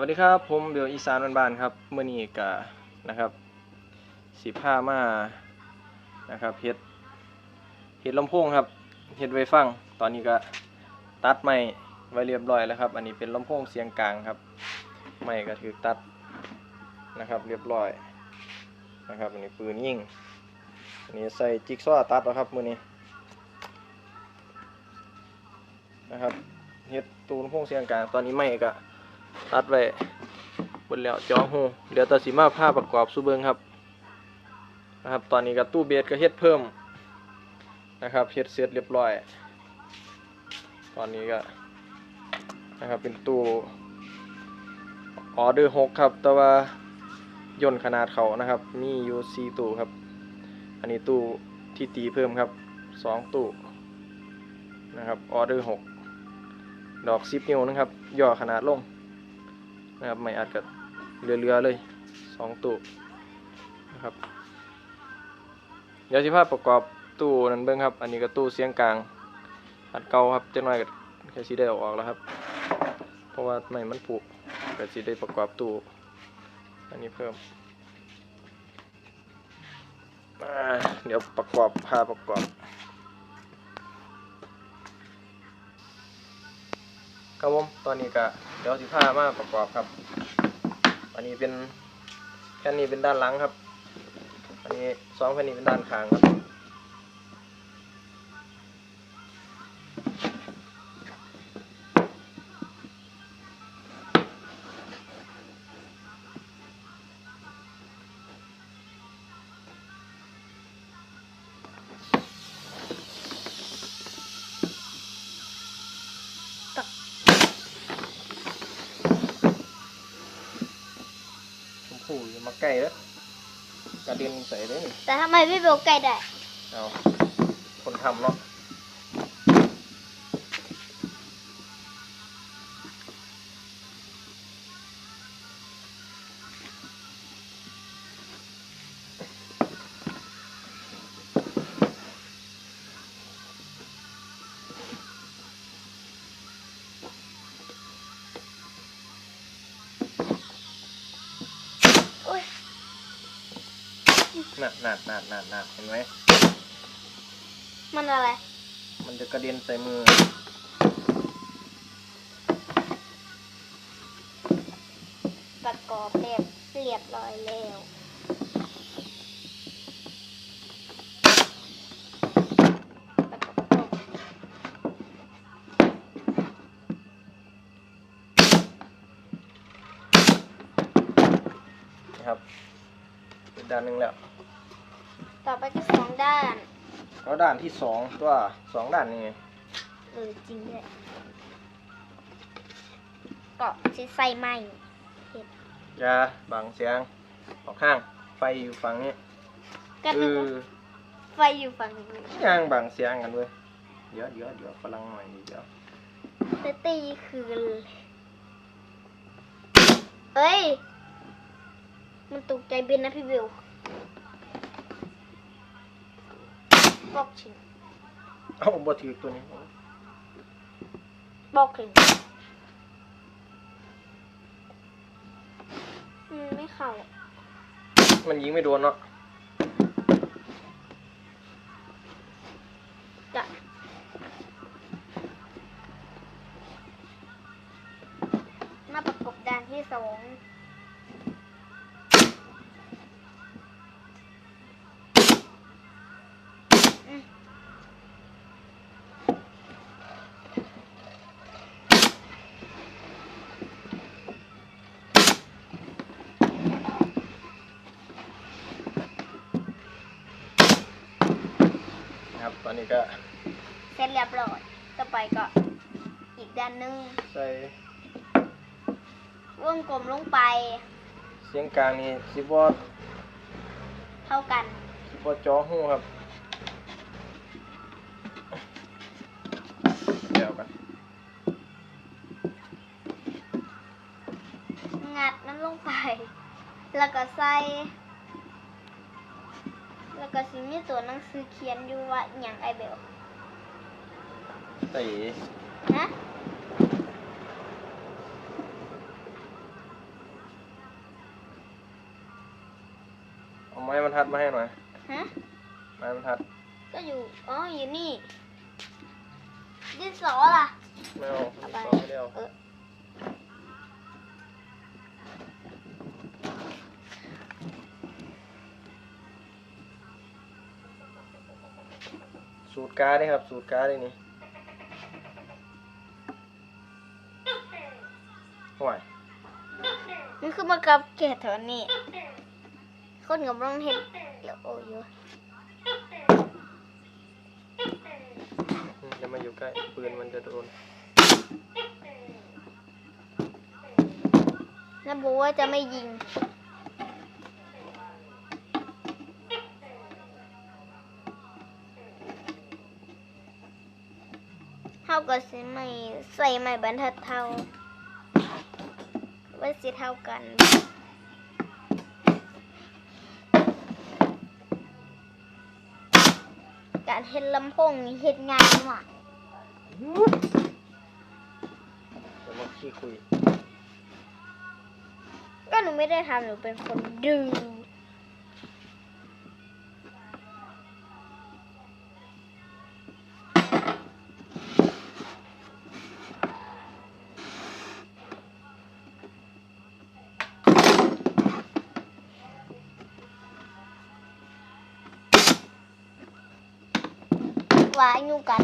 วัสดีครับ ผมเบลอีสานบ้านๆครับเมื่อนี้กะนะครับสิผ้ามานะครับเฮ็ดเฮ็ดลำโพงครับเฮ็ดไว้ฟัง ตอนนี้ก็ตัดไม้ไว้เรียบร้อยแล้วครับ อันนี้เป็นลำโพงเสียงกลางครับ ไม้ก็ถือตัดนะครับเรียบร้อยนะครับอันนี้ปืนยิงอันนี้ใส่จิ๊กซอว์ตัดแล้วครับมื้อนี้นะครับเฮ็ดตูลำโพงเสียงกลางตอนนี้ไม้ก็ ตัดไว้บนแล้วจอหูเดี๋ยวตัดสิมาผ้าประกอบสูเบิงครับนะครับ ตอนนี้ก็ตู้เบสก็เฮ็ดเพิ่มนะครับเฮ็ดเสร็จเรียบร้อย ตอนนี้ก็นะครับเป็นตู้ออเดอร์หกครับ แต่ว่าย่นขนาดเขานะครับ มีอยู่สี่ตู้ครับ อันนี้ตู้ที่ตีเพิ่มครับสองตู้นะครับออเดอร์หกดอกสิบนิ้วนะครับ ย่อขนาดลง นะครับไม่อัดกับเรือๆเลยสองตู้นะครับ เดี๋ยวสิภาพประกอบตู้นั้นเบิ้งครับ อันนี้ก็ตู้เสียงกลาง อัดเก่าครับจะน้อยก็แค่สิได้ออกแล้วครับ เพราะว่าไม่มันผุก็สิได้ประกอบตู้อันนี้เพิ่มเดี๋ยวประกอบพาประกอบ ครับผมตอนนี้ก็เดี๋ยวสิพามาประกอบครับ อันนี้เป็นแค่นี้เป็นด้านหลังครับ อันนี้สองแผ่นนี้เป็นด้านข้างครับ ชมพูอย่ามาใกล้แล้วกระเด็นใส่เลยนี่แต่ทำไมพี่เบลไก่ได้เอาคนทำเนาะ น่ะน่ะน่ะน่ะน่ะเห็นไหม มันอะไร มันจะกระเด็นใส่มือ ประกอบแบบเรียบร้อยแล้วประกอบนะครับเป็นด้านหนึ่งแล้ว ต่อไปก็สองด้านแล้วด้านที่สองตัวสองด้านนี่ไงเออจริงด้วยก็จะใส่ไม้อยาบังเสียงออกข้าง ไฟอยู่ฝั่งนี้ก็เอนึกอว่าไฟอยู่ฝั่งนี้ย่างบังเสียงกันเว้ยเดี๋ยวเดี๋ยวเดี๋ยวฝรั่งหน่อยเดี๋ยวแต่ตีคือ เอ้ย มันตกใจบินนะพี่เบล บอกถึงเอาบ่ถือตัวนี้บอกถึงอืมไม่เข้า มันยิงไม่โดนเนาะจะมาประกบด้านที่สอง อนนี้ก็เสร็จเรียบร้อยต่อไปก็อีกด้านหนึงใส่วงกลมลงไปเสียงกลางนี่สิบอเท่ากัน สิบอจอหูครับเดี๋ยวกันงัดมันลงไป แล้วก็ใส่ แล้วก็สิมีตัวหนังสือเขียนอยู่ว่าอย่างไอเบลตีนะเอาไม้บรรทัดมาให้หน่อยฮะ ไม้บรรทัดก็อยู่ อ๋อ อยู่นี่ดินสอล่ะไม่เอาไม่เอาไม่ได้เอาอ สูตรการ์ดนี่ครับ สูตรการ์ดนี่ห่วยมันคือมากับเกตแถวนี้ คนกำลังเห็นเดี๋ยวโอ้ยอืมอย่ามาอยู่ใกล้ปืนมันจะโดนแล้วบอกว่าจะไม่ยิง เท่า กับสิไม่ใส่ไม่บรรทัดเท่าว่าสิเท่ากันการเฮ็ดลำโพงนี่เฮ็ดง่ายมากเดี๋ยวมาขี้คุย ก็หนูไม่ได้ทำหนูเป็นคนดื้อ วาอยู่กัน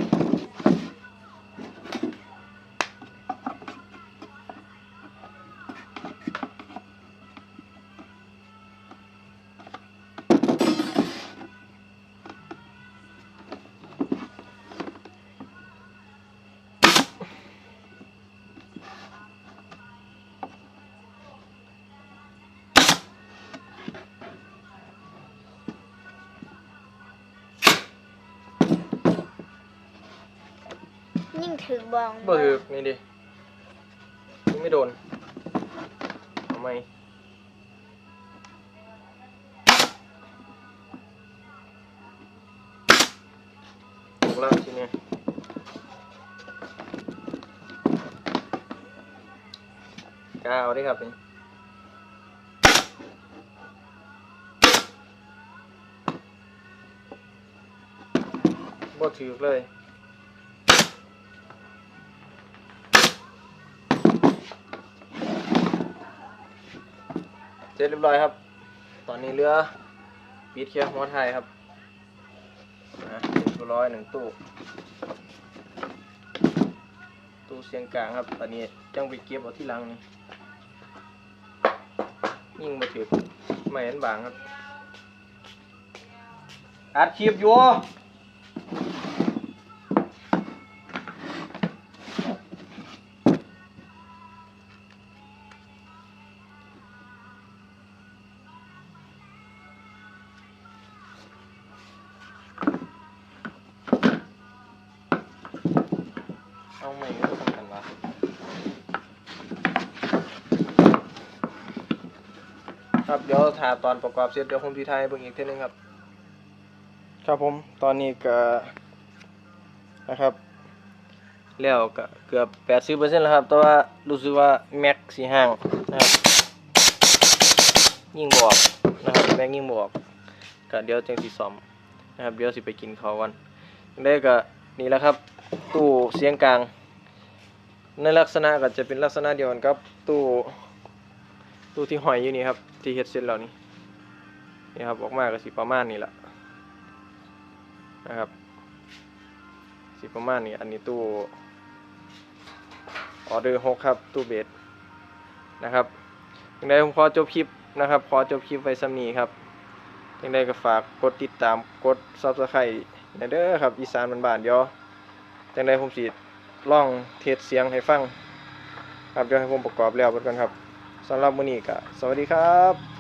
ยิ่งถือบองบ่ถือนี่ดิยิงไม่โดนทำไมถูกแล้วทีนี้ก้าเอาดิครับนี่บ่ถือเลย เสร็จเรียบร้อยครับ ตอนนี้เรือปิดเคลียร์หัวไทยครับนะเรียบร้อยหนึ่งตู้ ตู้เสียงกลางครับ ตอนนี้จังไปเก็บเอาที่หลังนี่ยิ่งมาถือไม่เห็นบางครับอัดคลิปอยู่ เอาไม่ก็สำคัญวะครับเดี๋ยวถ่ายตอนประกอบเสร็จเดี๋ยวผมทีไทยเบิ่งอีกเทีนึงครับ ครับผมตอนนี้ก็นะครับ แล้วก็เกือบแปดสิบเปอร์เซ็นต์แล้วครับ แต่ว่ารู้สึกว่าแม็กสีห่างนะครับ ยิ่งบออกนะครับแม็กยิ่งบออกก็เดี๋ยวจังสีซ่อมนะครับเดี๋ยวสิไปกินข้าวกันได้ก็นี่แหละครับ ตู้เสียงกลาง ในลักษณะก็จะเป็นลักษณะเดียวกันกับตู้ตู้ที่ห้อยอยู่นี่ครับ ที่เฮดเสร็จแล้วนี่นี่ครับออกมาก็สิประมาณนี้ละนะครับสิประมาณนี้อันนี้ตู้ออเดอร์หกครับตู้เบสนะครับยังไงผมขอจบคลิปนะครับขอจบคลิปไว้สำนีครับยังไงก็ฝากกดติดตามกด Subscribe ในเด้อครับอีสานบ้านๆเดี๋ยว จังไดผมสีล่องเทสเสียงให้ฟัง ครับเดี๋ยวให้ผมประกอบแล้วเบิดกันครับสำหรับมื้อนี้ก็สวัสดีครับ